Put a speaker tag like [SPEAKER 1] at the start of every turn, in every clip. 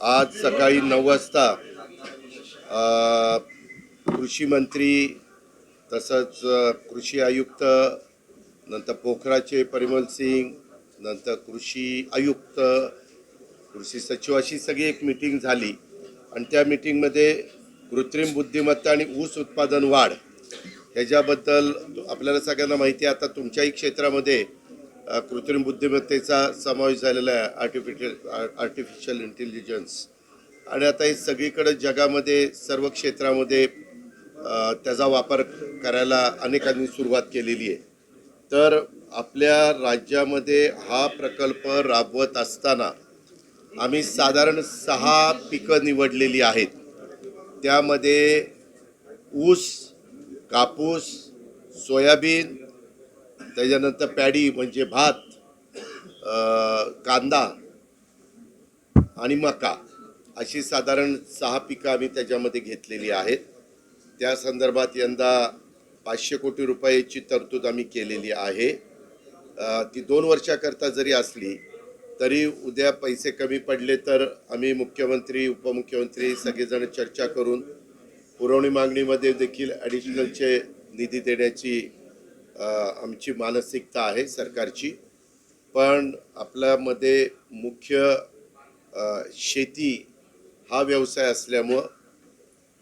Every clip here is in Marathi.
[SPEAKER 1] आज सकाळी नऊ वाजता कृषीमंत्री कृषी मंत्री तसंच कृषी आयुक्त नंतर पोखराचे परिमल सिंग नंतर कृषी आयुक्त कृषी सचिव अशी सगळी एक मिटिंग झाली. आणि त्या मिटिंगमध्ये कृत्रिम बुद्धिमत्ता आणि ऊस उत्पादन वाढ ह्याच्याबद्दल आपल्याला सगळ्यांना माहिती आहे. आता तुमच्याही क्षेत्रामध्ये कृत्रिम बुद्धिमत्तेचा समावेश झालेला आहे आर्टिफिशियल आर्टिफिशियल इंटेलिजन्स आणि आता हे सगळीकडे जगामध्ये सर्व क्षेत्रामध्ये त्याचा वापर करायला अनेकांनी सुरुवात केलेली आहे. तर आपल्या राज्यामध्ये हा प्रकल्प राबवत असताना आम्ही साधारण सहा पिकं निवडलेली आहेत. त्यामध्ये ऊस कापूस सोयाबीन त्याच्यानंतर पॅडी म्हणजे भात कांदा आणि मका अशी साधारण सहा पिकं आम्ही त्याच्यामध्ये घेतलेली आहेत. त्या संदर्भात यंदा पाचशे कोटी रुपयाची तरतूद आम्ही केलेली आहे. ती दोन वर्षाकरता जरी असली तरी उद्या पैसे कमी पडले तर आम्ही मुख्यमंत्री उपमुख्यमंत्री सगळेजण चर्चा करून पुरवणी मागणीमध्ये देखील ॲडिशनलचे निधी देण्याची आमची मानसिकता आहे सरकारची. पण आपल्यामध्ये मुख्य शेती हा व्यवसाय असल्यामुळं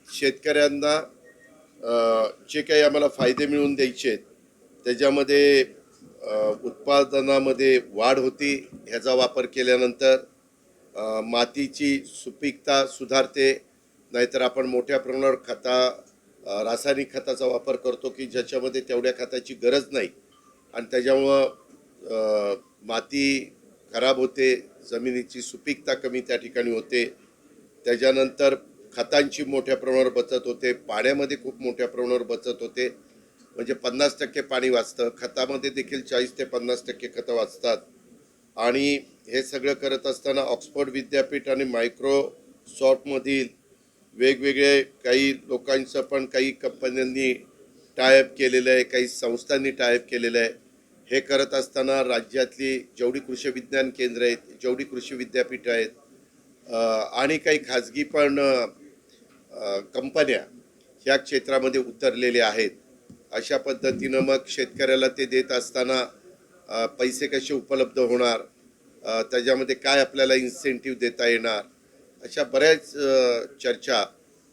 [SPEAKER 1] शेतकऱ्यांना जे काही आम्हाला फायदे मिळवून द्यायचे आहेत त्याच्यामध्ये उत्पादनामध्ये वाढ होती ह्याचा वापर केल्यानंतर मातीची सुपीकता सुधारते नाहीतर आपण मोठ्या प्रमाणावर खता रासायनिक खताचा वापर करतो की ज्याच्यामध्ये तेवढ्या खताची गरज नाही. आणि त्याच्यामुळं माती खराब होते जमिनीची सुपीकता कमी त्या ठिकाणी होते. त्याच्यानंतर खतांची मोठ्या प्रमाणावर बचत होते. पाण्यामध्ये खूप मोठ्या प्रमाणावर बचत होते. म्हणजे पन्नास टक्के पाणी वाचतं. खतामध्ये देखील चाळीस ते पन्नास टक्के खतं वाचतात. आणि हे सगळं करत असताना ऑक्सफर्ड विद्यापीठ आणि मायक्रोसॉफ्टमधील वेगवेगळे काही लोकांचं पण काही कंपन्यांनी टायअप केलेलं आहे काही संस्थांनी टायअप केलेलं आहे. हे करत असताना राज्यातली जेवढी कृषी विज्ञान केंद्र आहेत जेवढी कृषी विद्यापीठं आहेत आणि काही खाजगी पण कंपन्या ह्या क्षेत्रामध्ये उतरलेल्या आहेत. अशा पद्धतीनं मग शेतकऱ्याला ते देत असताना पैसे कसे उपलब्ध होणार? त्याच्यामध्ये काय आपल्याला इन्सेंटिव्ह देता येणार? अशा बऱ्याच चर्चा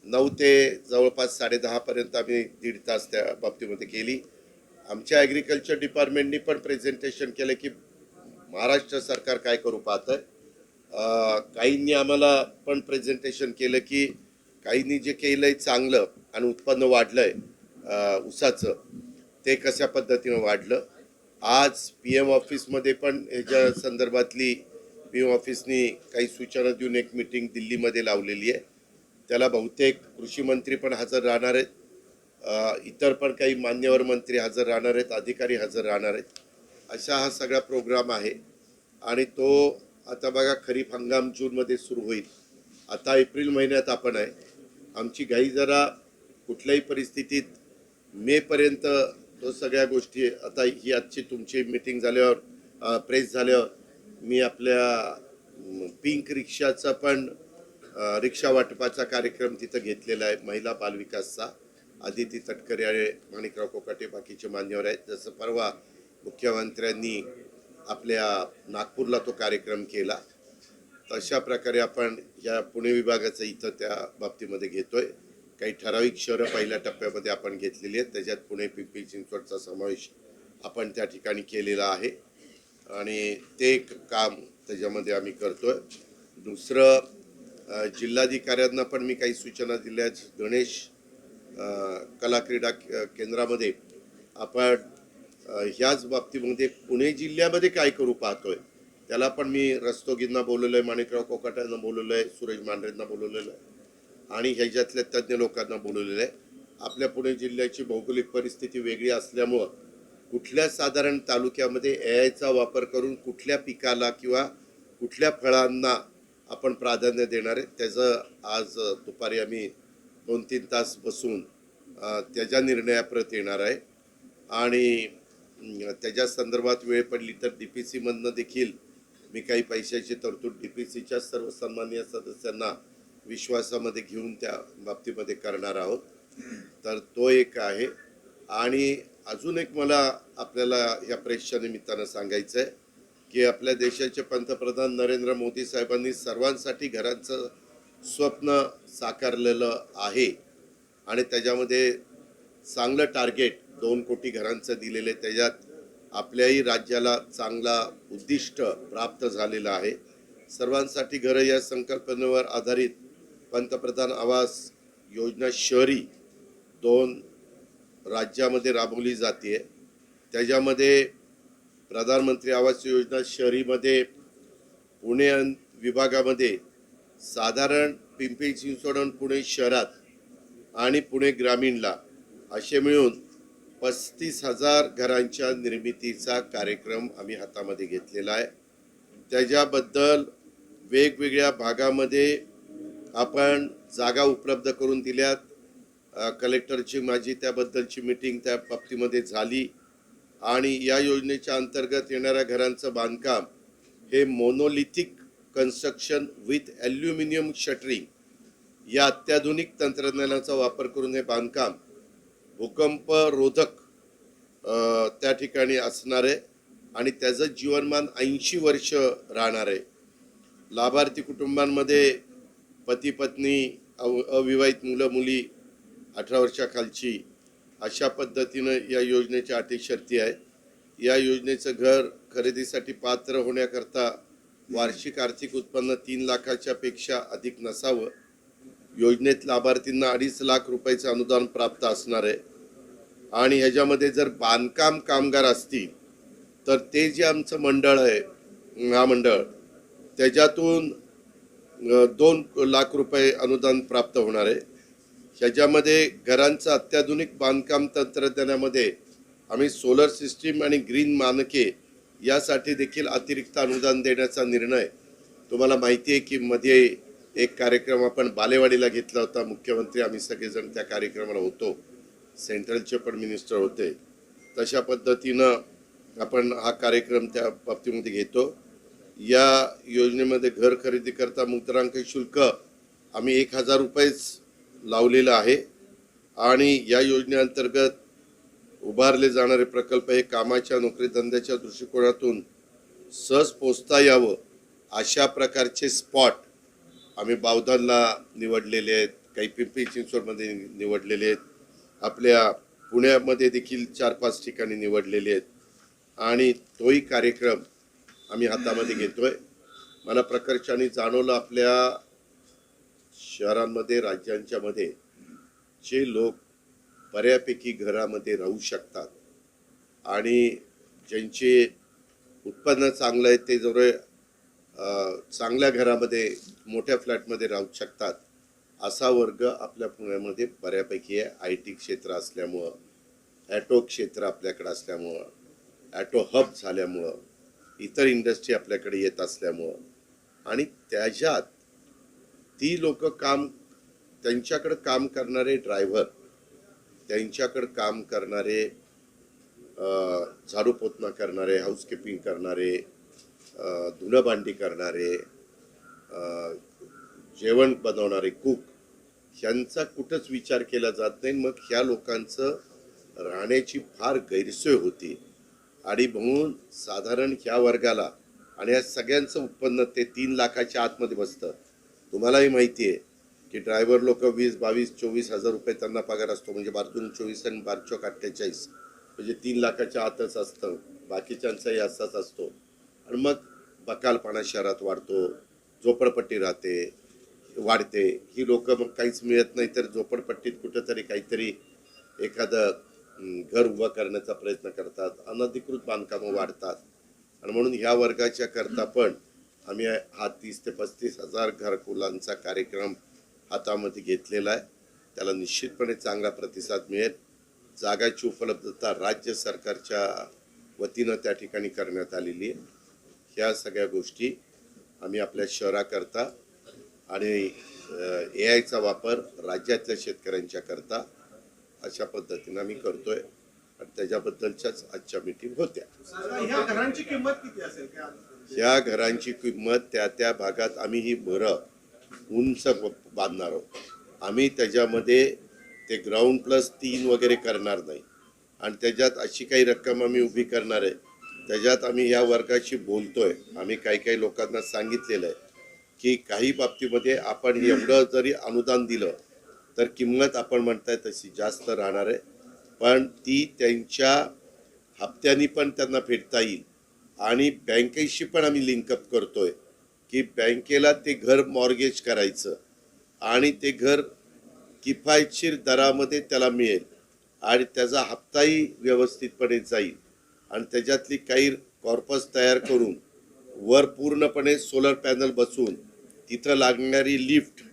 [SPEAKER 1] नऊ ते जवळपास साडेदहापर्यंत आम्ही दीड तास त्या बाबतीमध्ये केली. आमच्या ॲग्रिकल्चर डिपार्टमेंटनी पण प्रेझेंटेशन केलं की महाराष्ट्र सरकार काय करू पाहतं आहे काहींनी आम्हाला पण प्रेझेंटेशन केलं की काहींनी जे केलं आहे चांगलं आणि उत्पन्न वाढलं आहे ऊसाचं ते कशा पद्धतीनं वाढलं. आज पी एम ऑफिसमध्ये पण ह्याच्या संदर्भातली पी एम ऑफिसनी काही सूचना देऊन एक मिटिंग दिल्लीमध्ये लावलेली आहे. त्याला बहुतेक कृषी मंत्री पण हजर राहणार आहेत. इतर पण काही मान्यवर मंत्री हजर राहणार आहेत अधिकारी हजर राहणार आहेत. अशा हा सगळा प्रोग्राम आहे. आणि तो आता बघा खरीप हंगाम जूनमध्ये सुरू होईल. आता एप्रिल महिन्यात आपण आहे. आमची घाई जरा कुठल्याही परिस्थितीत मेपर्यंत तो सगळ्या गोष्टी आता ही आजची तुमची मिटिंग झाल्यावर प्रेस झाल्यावर मी आपल्या पिंक रिक्षाचा पण रिक्षा वाटपाचा कार्यक्रम तिथं घेतलेला आहे. महिला बालविकासचा आदिती तटकरे माणिकराव कोकाटे बाकीचे मान्यवर आहेत. जसं परवा मुख्यमंत्र्यांनी आपल्या नागपूरला तो कार्यक्रम केला. तशा प्रकारे आपण या पुणे विभागाचं इथं त्या बाबतीमध्ये घेतोय. काही ठराविक शहरं पहिल्या टप्प्यामध्ये आपण घेतलेली आहेत. त्याच्यात पुणे पिंपरी चिंचवडचा समावेश आपण त्या ठिकाणी केलेला आहे. आणि ते एक काम त्याच्यामध्ये आम्ही करतो आहे दुसरं जिल्हाधिकाऱ्यांना पण मी काही सूचना दिल्या गणेश कला क्रीडा के- केंद्रामध्ये आपण ह्याच बाबतीमध्ये पुणे जिल्ह्यामध्ये काय करू पाहतो आहे त्याला पण मी रस्तोगींना बोलवलं आहे माणिकराव कोकाट्यांना बोलवलं आहे सुरेश मांढरेंना बोलवलेलं आहे आणि ह्याच्यातल्या तज्ज्ञ लोकांना बोलवलेलं आहे. आपल्या पुणे जिल्ह्याची भौगोलिक परिस्थिती वेगळी असल्यामुळं कुठल्या साधारण तालुक्यामध्ये ए आयचा वापर करून कुठल्या पिकाला किंवा कुठल्या फळांना आपण प्राधान्य देणार आहे त्याचं आज दुपारी आम्ही दोन तीन तास बसून त्याच्या निर्णयाप्रत येणार आहे. आणि त्याच्या संदर्भात वेळ पडली तर डी पी सीमधनं देखील मी काही पैशाची तरतूद डी पी सीच्या सर्व सन्मान्य सदस्यांना विश्वासामध्ये घेऊन त्या बाबतीमध्ये करणार आहोत. तर तो एक आहे. आणि अजून एक मला आपल्याला या प्रेसच्या निमित्तानं सांगायचं आहे की आपल्या देशाचे पंतप्रधान नरेंद्र मोदी साहेबांनी सर्वांसाठी घरांचं स्वप्न साकारलेलं आहे आणि त्याच्यामध्ये चांगलं टार्गेट दोन कोटी घरांचं दिलेलं आहे. त्याच्यात आपल्याही राज्याला चांगला उद्दिष्ट प्राप्त झालेलं आहे. सर्वांसाठी घरं या संकल्पनेवर आधारित पंतप्रधान आवास योजना शहरी दोन राज्यामध्ये राबवली जाते त्याच्यामध्ये प्रधानमंत्री आवास योजना शहरीमध्ये पुणे विभागामध्ये साधारण पिंपरी चिंचवड पुणे शहरात आणि पुणे ग्रामीणला असे मिळून पस्तीस हजार घरांच्या निर्मितीचा कार्यक्रम आम्ही हातामध्ये घेतलेला आहे. त्याच्याबद्दल वेगवेगळ्या भागामध्ये आपण जागा उपलब्ध करून दिल्यात. कलेक्टरची माझी त्याबद्दलची मीटिंग त्या बाबतीमध्ये झाली. आणि या योजनेच्या अंतर्गत येणाऱ्या घरांचं बांधकाम हे monolithic construction with aluminium shuttering या अत्याधुनिक तंत्रज्ञानाचा वापर करून हे बांधकाम भूकंप रोधक त्या ठिकाणी असणार आहे. आणि त्याचं जीवनमान ऐंशी वर्ष राहणार आहे. लाभार्थी कुटुंबांमध्ये पती पत्नी अव अविवाहित मुलं मुली अठरा वर्षाखालची अशा पद्धतीनं या योजनेच्या अटी शर्ती आहेत या योजनेचं घर खरेदीसाठी पात्र होण्याकरता वार्षिक आर्थिक उत्पन्न तीन लाखाच्या पेक्षा अधिक नसावं. योजनेत लाभार्थींना अडीच लाख रुपयाचं अनुदान प्राप्त असणार आहे. आणि ह्याच्यामध्ये जर बांधकाम कामगार असतील तर ते जे आमचं मंडळ आहे महामंडळ त्याच्यातून दोन लाख रुपये अनुदान प्राप्त होणार आहे. ह्याच्यामध्ये घरांचं अत्याधुनिक बांधकाम तंत्रज्ञानामध्ये आम्ही सोलर सिस्टीम आणि ग्रीन मानके यासाठी देखील अतिरिक्त अनुदान देण्याचा निर्णय तुम्हाला माहिती आहे की मध्ये एक कार्यक्रम आपण बालेवाडीला घेतला होता. मुख्यमंत्री आम्ही सगळेजण त्या कार्यक्रमाला होतो. सेंट्रलचे पण मिनिस्टर होते. तशा पद्धतीनं आपण हा कार्यक्रम त्या बाबतीमध्ये घेतो. या योजनेमध्ये घर खरेदी करता मुद्रांक शुल्क आम्ही एक हजार रुपयेच लावलेलं आहे. आणि या योजनेअंतर्गत उभारले जाणारे प्रकल्प हे कामाच्या नोकरी धंद्याच्या दृष्टिकोनातून सहज पोचता यावं अशा प्रकारचे स्पॉट आम्ही बावधानला निवडलेले आहेत. काही पिंपरी चिंचवडमध्ये निवडलेले आहेत. आपल्या पुण्यामध्ये देखील चार पाच ठिकाणी निवडलेले आहेत. आणि तोही कार्यक्रम आम्ही हातामध्ये घेतो आहे मला प्रकर्षाने जाणवलं आपल्या शहरांमध्ये राज्यांच्या मध्ये जे लोक बऱ्यापैकी घरामध्ये राहू शकतात आणि ज्यांचे उत्पन्न चांगलं आहे ते जवळ चांगल्या घरामध्ये मोठ्या फ्लॅटमध्ये राहू शकतात असा वर्ग आपल्या पुण्यामध्ये बऱ्यापैकी आहे. आय टी क्षेत्र असल्यामुळं ॲटो क्षेत्र आपल्याकडं असल्यामुळं ॲटो हब झाल्यामुळं इतर इंडस्ट्री आपल्याकडे येत असल्यामुळं आणि त्याच्यात ती लोक काम त्यांच्याकडं काम करणारे ड्रायव्हर त्यांच्याकडं काम करणारे झाडू पोतना करणारे हाऊसकीपिंग करणारे धुणंभांडी भांडी करणारे जेवण बनवणारे कुक ह्यांचा कुठंच विचार केला जात नाही. मग ह्या लोकांचं राहण्याची फार गैरसोय होती. आणि म्हणून साधारण ह्या वर्गाला आणि या सगळ्यांचं उत्पन्न ते तीन लाखाच्या आतमध्ये बसतं. तुम्हालाही माहिती आहे की ड्रायव्हर लोक वीस बावीस चोवीस हजार रुपये त्यांना पगार असतो. म्हणजे बारतून चोवीस आणि बारचोक अठ्ठेचाळीस. म्हणजे तीन लाखाच्या आतच असतं. बाकीच्यांचाही असाच असतो. आणि मग बकालपणा शहरात वाढतो. झोपडपट्टी राहते वाढते. ही लोक मग काहीच मिळत नाही तर झोपडपट्टीत कुठंतरी काहीतरी एखादं घर उभं करण्याचा प्रयत्न करतात. अनधिकृत बांधकामं वाढतात. आणि म्हणून ह्या वर्गाच्या करता पण आम्ही हा तीस ते पस्तीस हजार घरकुलांचा कार्यक्रम हातामध्ये घेतलेला आहे. त्याला निश्चितपणे चांगला प्रतिसाद मिळेल. जागाची उपलब्धता राज्य सरकारच्या वतीनं त्या ठिकाणी करण्यात आलेली आहे. ह्या सगळ्या गोष्टी आम्ही आपल्या शहराकरता आणि ए आयचा वापर राज्यातल्या शेतकऱ्यांच्या करता अशा पद्धतीनं आम्ही करतोय. आणि त्याच्याबद्दलच्याच आजच्या मीटिंग होत्या.
[SPEAKER 2] ह्या घरांची किंमत
[SPEAKER 1] त्या त्या भागात आम्ही ही घरं उंच बांधणार आहोत. आम्ही त्याच्यामध्ये ते ग्राउंड प्लस तीन वगैरे करणार नाही. आणि त्याच्यात अशी काही रक्कम आम्ही उभी करणार आहे. त्याच्यात आम्ही या वर्गाशी बोलतो आहे आम्ही काही काही लोकांना सांगितलेलं आहे की काही बाबतीमध्ये आपण एवढं जरी अनुदान दिलं तर किंमत आपण म्हणताय तशी जास्त राहणार आहे. पण ती त्यांच्या हप्त्यानी पण त्यांना फेडता येईल. आणि बँकेशी पण आम्ही लिंकअप करतोय की बँकेला ते घर मॉर्गेज करायचं आणि ते घर किफायतशीर दरामध्ये त्याला मिळेल आणि त्याचा हप्ताही व्यवस्थितपणे जाईल. आणि त्याच्यातली काही कॉर्पस तयार करून वर पूर्णपणे सोलर पॅनल बसवून तिथं लागणारी लिफ्ट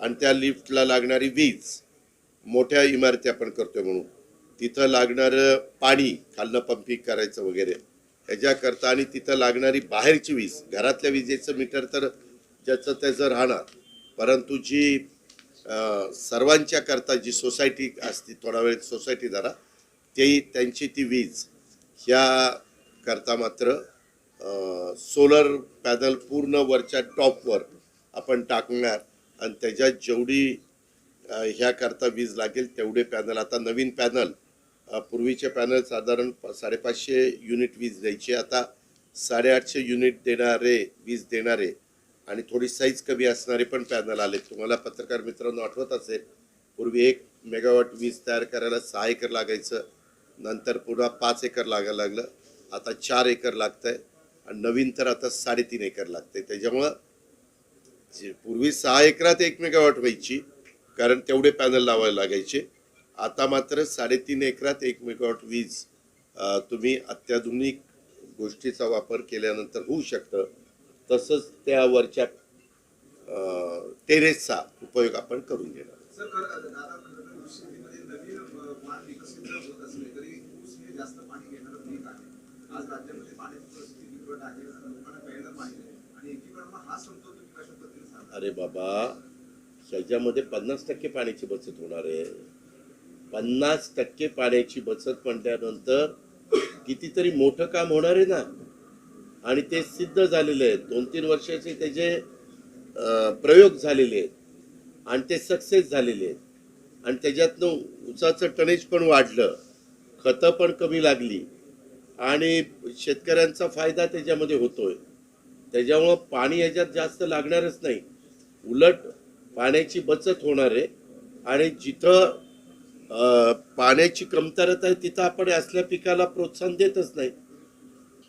[SPEAKER 1] आणि त्या लिफ्टला लागणारी वीज मोठ्या इमारती आपण करतोय म्हणून. तिथं लागणारं पाणी खालनं पंपिंग करायचं वगैरे. त्याच्याकरता आणि तिथं लागणारी बाहेरची वीज घरातल्या विजेचं मीटर तर ज्याचं त्याचं राहणार. परंतु जी सर्वांच्या करता जी सोसायटी असते थोडा वेळ सोसायटी धरा ते त्यांची ती वीज ह्या करता मात्र सोलर पॅनल पूर्ण वरच्या टॉपवर आपण टाकणार आणि त्याच्यात जेवढी ह्याकरता वीज लागेल तेवढे पॅनल. आता नवीन पॅनल पूर्वीचे पॅनल साधारण साडेपाचशे युनिट वीज द्यायची. आता साडेआठशे युनिट देणारे वीज देणारे आणि थोडी साईज कमी असणारे पण पॅनल आले तुम्हाला पत्रकार मित्रांनो आठवत असेल पूर्वी एक मेगावॉट वीज तयार करायला सहा एकर लागायचं नंतर पुन्हा पाच एकर लागायला लागलं आता चार एकर लागतंय आणि नवीन तर आता साडेतीन एकर लागतंय. त्याच्यामुळं पूर्वी सहा एकरात एक मेगावॉट व्हायची कारण तेवढे पॅनल लावायला लागायचे. आता मात्र साडेतीन एकरात एक मेगावॉट वीज तुम्ही अत्याधुनिक गोष्टीचा वापर केल्यानंतर होऊ शकतं. तसंच त्यावरच्या टेरेसचा उपयोग आपण करून घेणार. अरे बाबा ह्याच्यामध्ये पन्नास टक्के पाण्याची बचत होणार आहे. पन्नास टक्के पाण्याची बचत म्हटल्यानंतर कितीतरी मोठं काम होणार आहे ना? आणि ते सिद्ध झालेले आहेत दोन तीन वर्षाचे त्याचे प्रयोग झालेले आहेत आणि ते सक्सेस झालेले आहेत. आणि त्याच्यातनं उसाचं टनेज पण वाढलं. खतं पण कमी लागली. आणि शेतकऱ्यांचा फायदा त्याच्यामध्ये होतोय. त्याच्यामुळं पाणी याच्यात जास्त लागणारच नाही. उलट पाण्याची बचत होणार आहे. आणि जिथं पाण्याची कमतरता आहे तिथं आपण असल्या पिकाला प्रोत्साहन देतच नाही.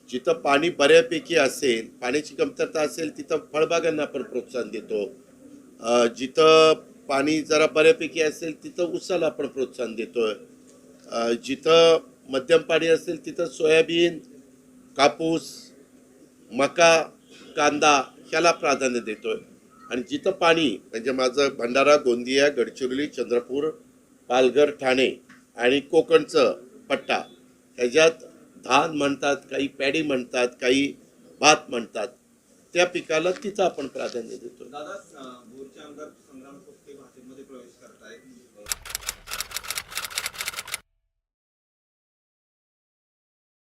[SPEAKER 1] जिथं पाणी बऱ्यापैकी असेल पाण्याची कमतरता असेल तिथं फळबागांना आपण प्रोत्साहन देतो. जिथं पाणी जरा बऱ्यापैकी असेल तिथं उसाला आपण प्रोत्साहन देतोय. जिथं मध्यम पाणी असेल तिथं सोयाबीन कापूस मका कांदा ह्याला प्राधान्य देतोय. आणि जिथं पाणी म्हणजे माझं भंडारा गोंदिया गडचिरोली चंद्रपूर पालघर ठाणे आणि कोकणचं पट्टा. ह्याच्यात धान म्हणतात काही पॅडी म्हणतात काही भात म्हणतात. त्या पिकाला तिथं आपण प्राधान्य देतो
[SPEAKER 2] दादा बोरचे आमदार